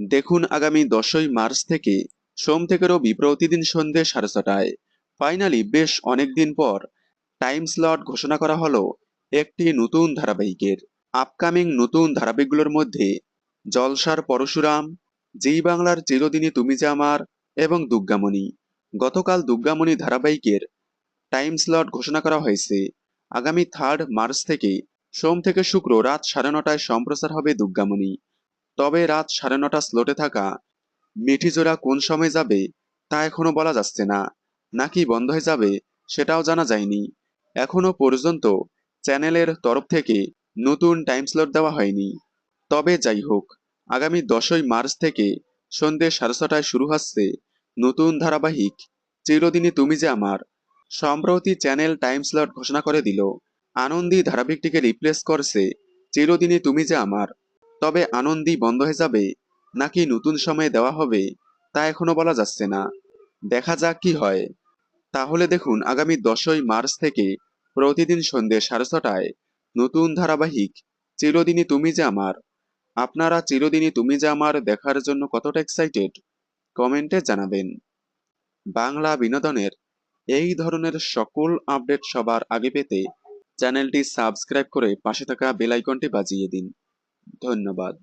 দেখুন আগামী দশই মার্চ থেকে সোম থেকে রবি প্রতিদিন সন্ধ্যে সাড়ে ছটায়। ফাইনালি বেশ অনেকদিন পর টাইম স্লট ঘোষণা করা হলো একটি নতুন ধারাবাহিকের। আপকামিং নতুন ধারাবাহিকগুলোর মধ্যে জলসার পরশুরাম, জি বাংলার চিরদিনই তুমি যে আমার এবং দুর্গামণি। গতকাল দুর্গামণি ধারাবাহিকের টাইম স্লট ঘোষণা করা হয়েছে। আগামী থার্ড মার্চ থেকে সোম থেকে শুক্র রাত সাড়ে নটায় সম্প্রচার হবে দুর্গামণি। তবে রাত সাড়ে নটা স্লোটে থাকা মিঠিজোড়া কোন সময় যাবে তা এখনও বলা যাচ্ছে না। নাকি বন্ধ হয়ে যাবে সেটাও জানা যায়নি। এখনও পর্যন্ত চ্যানেলের তরফ থেকে নতুন টাইম স্লট দেওয়া হয়নি। তবে যাই হোক, আগামী দশই মার্চ থেকে সন্ধ্যে সাড়ে ছটায় শুরু হচ্ছে নতুন ধারাবাহিক চিরদিনই তুমি যে আমার সম্প্রতি চ্যানেল টাইম স্লট ঘোষণা করে দিল। আনন্দী ধারাবাহিকটিকে রিপ্লেস করছে চিরদিনই তুমি যে আমার তবে আনন্দী বন্ধ হয়ে যাবে? নাকি নতুন সময়ে দেওয়া হবে? তা এখনও বলা যাচ্ছে না। দেখা যাক কি হয়। তাহলে দেখুন, আগামী দশই মার্চ থেকে প্রতিদিন সন্ধ্যে সাড়ে ছটায় নতুন ধারাবাহিক চিরদিনই তুমি যে আমার। আপনারা চিরদিনই তুমি যে আমার দেখার জন্য কতটা এক্সাইটেড কমেন্টে জানাবেন। বাংলা বিনোদনের এই ধরনের সকল আপডেট সবার আগে পেতে চ্যানেলটি সাবস্ক্রাইব করে পাশে থাকা বেল আইকনটি বাজিয়ে দিন। ধন্যবাদ।